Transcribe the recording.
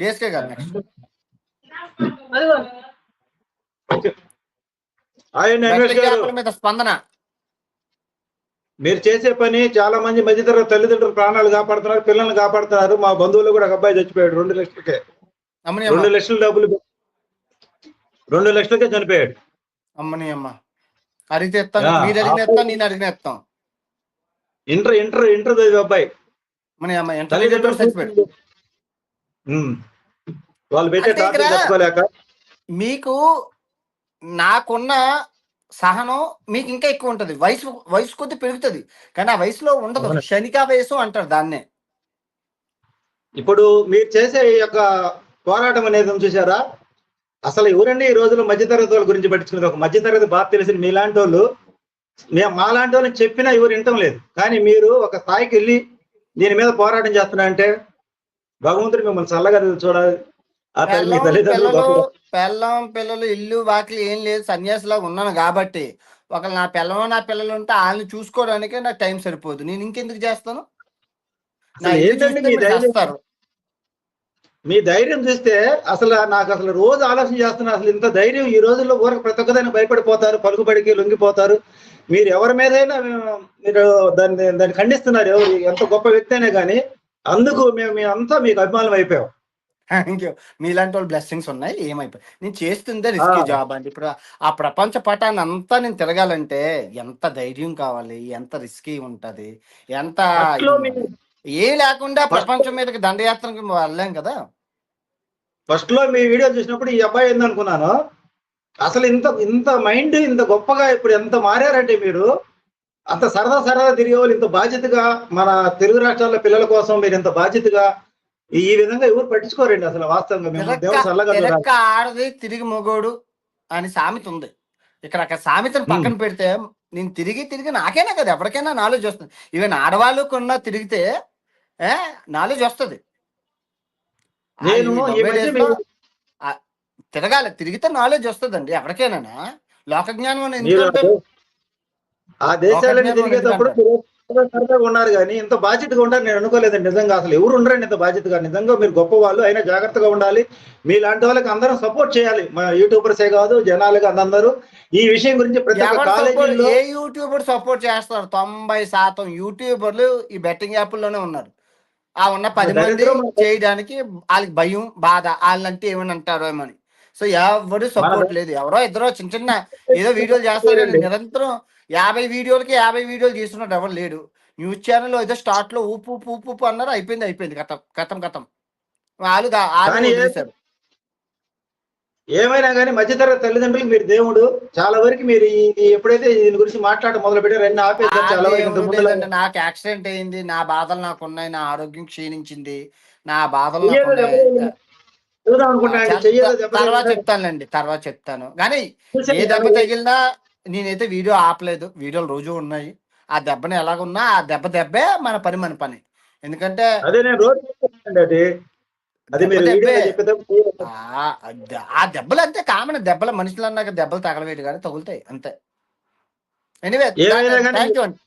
DSK గారు. Next మీద స్పందన. మీరు చేసే పని చాలా మంది మధ్యతరగతి తల్లిదండ్రులు ప్రాణాలు కాపాడుతున్నారు పిల్లల్ని కాపాడుతున్నారు. మా బంధువులు కూడా ఒక అబ్బాయి చచ్చిపోయాడు రెండు లక్షలకే. అమ్మని రెండు లక్షల డబ్బులు రెండు లక్షలకే చనిపోయాడు. అమ్మని అమ్మ. అడిగితే మీరు అడిగిన నేను అడిగిన ఇంటర్ ఇంటర్ ఇంటర్ చదివే అబ్బాయి. అమ్మని అమ్మ ఇంటర్మీడియట్ చచ్చిపోయాడు. వాళ్ళు పెట్టే అంటే టార్చర్ ఇక్కడ- తట్టుకోలేక. మీకు నాకున్న సహనం మీకు ఇంకా ఎక్కువ ఉంటది. వయసు వయసు కొద్ది పెరుగుతుంది. కానీ ఆ వయసులో ఉండదు. క్షణికా వయసు అంటారు దాన్నే. ఇప్పుడు మీరు చేసే ఈ యొక్క పోరాటం అనేది చూసారా అసలు ఎవరండి ఈ రోజుల్లో మధ్యతరగతి వాళ్ళ గురించి పట్టించుకునేది? ఒక మధ్యతరగతి బాగా తెలిసిన మీలాంటి వాళ్ళు మేము మాలాంటి వాళ్ళని చెప్పినా ఎవరు వింటం లేదు. కానీ మీరు ఒక స్థాయికి వెళ్ళి దీని మీద పోరాటం చేస్తున్నా అంటే భగవంతుడు మిమ్మల్ని చల్లగా చూడాలి. తల్లిదండ్రులు పిల్లలు పిల్లలు ఇల్లు వాకిలి ఏం లేదు సన్యాసిలా ఉన్నాను కాబట్టి. ఒకళ్ళు నా పిల్లం నా పిల్లలు ఉంటే వాళ్ళని చూసుకోవడానికే నాకు టైం సరిపోదు. నేను ఇంకెందుకు చేస్తాను? మీ ధైర్యం? చూస్తే అసలు నాకు అసలు రోజు ఆలోచన చేస్తున్నా అసలు ఇంత ధైర్యం ఈ రోజుల్లో ఊరికి ప్రతి ఒక్కదాన్ని భయపడిపోతారు పలుకుబడికి లొంగిపోతారు. మీరు ఎవరి మీదైనా మీరు దాన్ని దాన్ని ఖండిస్తున్నారు ఎంత గొప్ప వ్యక్తి అయినా కానీ అందుకు మేము మేమంతా మీకు అభిమానం అయిపోయాం. థ్యాంక్ యూ మీలాంటి వాళ్ళు బ్లెస్సింగ్స్ ఉన్నాయి ఏమైపోయి? నేను చేస్తుందే రిస్కీ. జాబ్ అండి. ఇప్పుడు ఆ ప్రపంచ పటాన్ని అంతా నేను తిరగాలంటే ఎంత ధైర్యం కావాలి? ఎంత రిస్కీ ఉంటది? ఎంత. ఏం లేకుండా ప్రపంచం మీదకి దండయాత్రకి వెళ్ళలేం కదా? ఫస్ట్లో మీ వీడియో చూసినప్పుడు ఈ అబ్బాయి ఏందనుకున్నాను? అసలు ఇంత ఇంత మైండ్ ఇంత గొప్పగా ఇప్పుడు ఎంత మారారంటే మీరు అంత సరదా సరదా తిరిగే వాళ్ళు ఇంత బాధ్యతగా మన తెలుగు రాష్ట్రాల పిల్లల కోసం మీరు ఇంత బాధ్యతగా ఈ విధంగా ఎవరు పట్టించుకోరండి అసలు వాస్తవంగా? మేము ఆడది తిరిగి మొగోడు అని సామెత ఉంది. ఇక్కడ అక్కడ సామెతను పక్కన పెడితే నేను తిరిగి తిరిగి నాకైనా కదా ఎవరికైనా నాలెడ్జ్ వస్తుంది. ఈవెన్ ఆడవాళ్ళు కొన్నా తిరిగితే నాలెడ్జ్ వస్తుంది. నేను తిరగాలి తిరిగితే నాలెడ్జ్ వస్తుందండి ఎవరికైనా లోక జ్ఞానం ఎందుకంటే ఆ దేశాలన్నీ ఒకటే తిరిగేటప్పుడు ఉన్నారు కానీ ఇంత బాధ్యతగా ఉంటారు నేను అనుకోలేదండి నిజంగా అసలు ఎవరు ఉండరండి ఇంత బాధ్యతగా. నిజంగా మీరు గొప్ప వాళ్ళు అయినా జాగ్రత్తగా ఉండాలి. మీలాంటి వాళ్ళకి అందరం సపోర్ట్ చేయాలి. మన యూట్యూబర్సే కాదు జనాలుగా అందరూ. ఈ విషయం గురించి ప్రతి కాలేజీలో ఏ యూట్యూబర్ సపోర్ట్ చేస్తారు? తొంభై శాతం యూట్యూబర్లు ఈ బెట్టింగ్ యాప్ల్లోనే ఉన్నారు. ఆ ఉన్న పది మంది చేయడానికి వాళ్ళకి భయం బాధ. వాళ్ళంటే ఏమని అంటారో ఏమని? సో ఎవరు సపోర్ట్ లేదు. ఎవరో ఇద్దరో చిన్న చిన్న ఏదో వీడియోలు చేస్తారు. నిరంతరం యాభై వీడియోలకి యాభై వీడియోలు చేస్తున్నట్టు ఎవరు లేడు. న్యూస్ ఛానల్ ఏదో స్టార్ట్లో ఊపు ఊపు ఊపు అన్నారు. అయిపోయింది అయిపోయింది. కథం కథం కథం. వాళ్ళు వదిలేశారు. ఏమైనా కానీ మధ్యతరగతి తల్లిదండ్రులకు మీరు దేవుడు చాలా వరకు మీరు ఎప్పుడైతే దీని గురించి మాట్లాడటం మొదలు పెట్టారు అన్ని ఆపేసారు చాలా వరకు నాకు యాక్సిడెంట్ అయింది నా బాధలు నాకు ఉన్నాయి నా ఆరోగ్యం క్షీణించింది నా బాధలు అనుకుంటున్నాను తర్వాత చెప్తానులేండి తర్వాత చెప్తాను. కానీ ఏ దెబ్బ తగిలినా నేనైతే వీడియో ఆపలేదు. వీడియోలు రోజు ఉన్నాయి. ఆ దెబ్బని ఎలాగున్నా ఆ దెబ్బ దెబ్బే మన పని మన పని. ఎందుకంటే అదే నేను రోజు అది. ఆ దెబ్బలు అంతే కామన్. దెబ్బలు మనుషులు అన్నాక దెబ్బలు తగలవేటి కానీ తగులుతాయి అంతే. ఎనివే థ్యాంక్ యూ అండి.